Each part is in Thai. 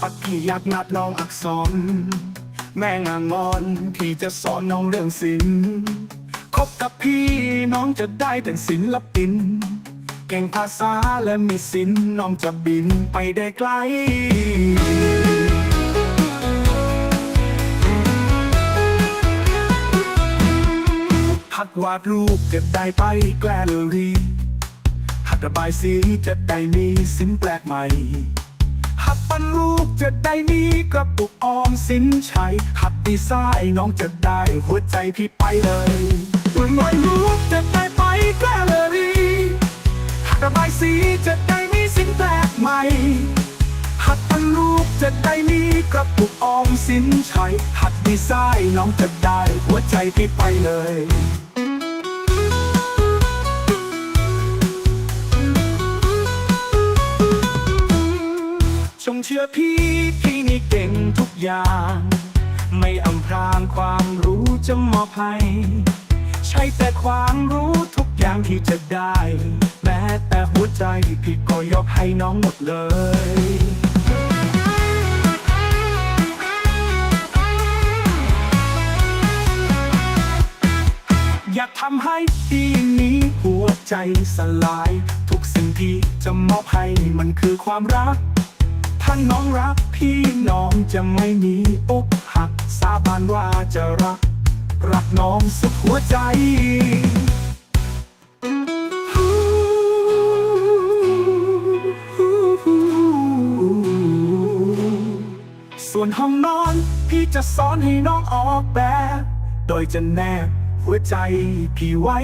ปักพี่อยากนัดน้องอักษร แม่งางอนพี่จะสอนน้องเรื่องศิลป์คบกับพี่น้องจะได้เป็นศิลปิน เก่งภาษาและมีศิลป์น้องจะบินไปได้ไกลหัดวาดรูปจะได้ไปแกลเลอรี่หัดระบายสีจะได้มีสินแปลกใหม่ หัดปั้นรูปจะได้มีกระปุกออมสินใช้หัดดีไซน์น้องจะได้หัวใจพี่ไปเลยตัวหน่อยรูปจะได้ไปแกลเลอรี่หัดระบายสีจะได้มีสินแปลกใหม่หัดปั้นรูปจะได้มีกระปุกออมสินใช้หัดดีไซน์น้องจะได้หัวใจพี่ไปเลย ชื่อพี่พี่นี่เก่งทุกอย่าง ไม่อำพรางความรู้จะมอบให้ใช่แต่ความรู้ทุกอย่างที่จะได้ แม้แต่หัวใจพี่ก็ยกให้น้องหมดเลยอยากทำให้ทีนี้หัวใจสลาย ทุกสิ่งที่จะมอบให้มันคือความรัก ถ้าน้องรักพี่น้องจะไม่มีอกหัก สาบานว่าจะรัก รักน้องสุดหัวใจส่วนห้องนอนพี่จะสอนให้น้องออกแบบ โดยจะแนบหัวใจพี่ไว้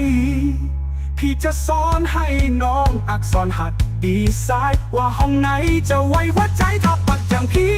พี่จะสอนให้น้องอักษรหัด ดีไซน์ว่าห้องไหนจะไว้วัดใจทับปักอย่างพี่